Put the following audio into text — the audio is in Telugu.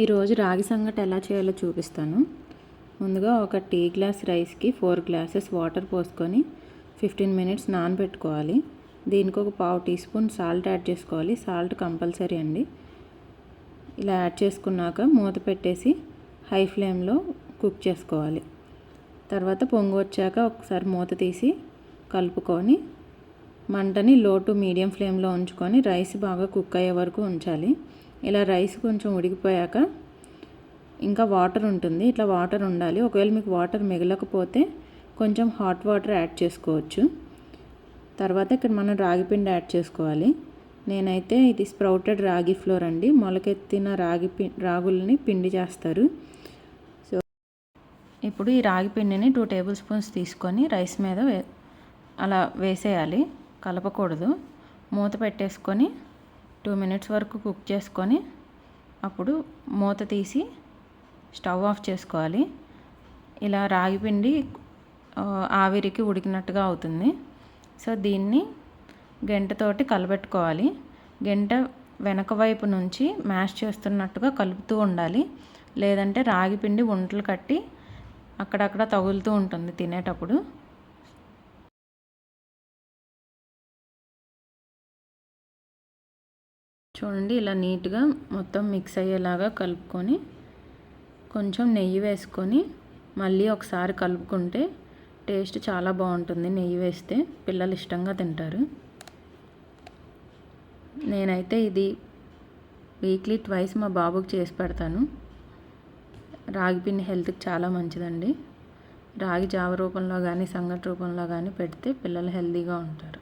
ఈరోజు రాగి సంగటి ఎలా చేయాలో చూపిస్తాను. ముందుగా ఒక టీ గ్లాస్ రైస్కి ఫోర్ గ్లాసెస్ వాటర్ పోసుకొని ఫిఫ్టీన్ మినిట్స్ నానబెట్టుకోవాలి. దీనికి ఒక పావు టీ స్పూన్ సాల్ట్ యాడ్ చేసుకోవాలి. సాల్ట్ కంపల్సరీ అండి. ఇలా యాడ్ చేసుకున్నాక మూత పెట్టేసి హై ఫ్లేమ్లో కుక్ చేసుకోవాలి. తర్వాత పొంగు వచ్చాక ఒకసారి మూత తీసి కలుపుకొని మంటని లో టు మీడియం ఫ్లేమ్లో ఉంచుకొని రైస్ బాగా కుక్ అయ్యే వరకు ఉంచాలి. ఇలా రైస్ కొంచెం ఉడికిపోయాక ఇంకా వాటర్ ఉంటుంది. ఇట్లా వాటర్ ఉండాలి. ఒకవేళ మీకు వాటర్ మిగలకపోతే కొంచెం హాట్ వాటర్ యాడ్ చేసుకోవచ్చు. తర్వాత ఇక్కడ మనం రాగి పిండి యాడ్ చేసుకోవాలి. నేనైతే ఇది స్ప్రౌటెడ్ రాగి ఫ్లోర్ అండి. మొలకెత్తిన రాగి పి రాగుల్ని పిండి చేస్తారు. సో ఇప్పుడు ఈ రాగి పిండిని టూ టేబుల్ స్పూన్స్ తీసుకొని రైస్ మీద వే అలా వేసేయాలి. కలపకూడదు. మూత పెట్టేసుకొని టూ మినిట్స్ వరకు కుక్ చేసుకొని అప్పుడు మూత తీసి స్టవ్ ఆఫ్ చేసుకోవాలి. ఇలా రాగి పిండి ఆవిరికి ఉడికినట్టుగా అవుతుంది. సో దీన్ని గంటతోటి కలబెట్టుకోవాలి గంట వెనక వైపు నుంచి మ్యాష్ చేస్తున్నట్టుగా కలుపుతూ ఉండాలి. లేదంటే రాగి పిండి వంటలు కట్టి అక్కడక్కడ తగులుతూ ఉంటుంది తినేటప్పుడు. చూడండి ఇలా నీట్గా మొత్తం మిక్స్ అయ్యేలాగా కలుపుకొని కొంచెం నెయ్యి వేసుకొని మళ్ళీ ఒకసారి కలుపుకుంటే టేస్ట్ చాలా బాగుంటుంది నెయ్యి వేస్తే. పిల్లలు ఇష్టంగా తింటారు. నేనైతే ఇది వీక్లీ ట్వైస్ మా బాబుకి చేసి పెడతాను. రాగి పిండి హెల్త్కి చాలా మంచిదండి. రాగి జావ రూపంలో కానీ సంగటి రూపంలో కానీ పెడితే పిల్లలు హెల్తీగా ఉంటారు.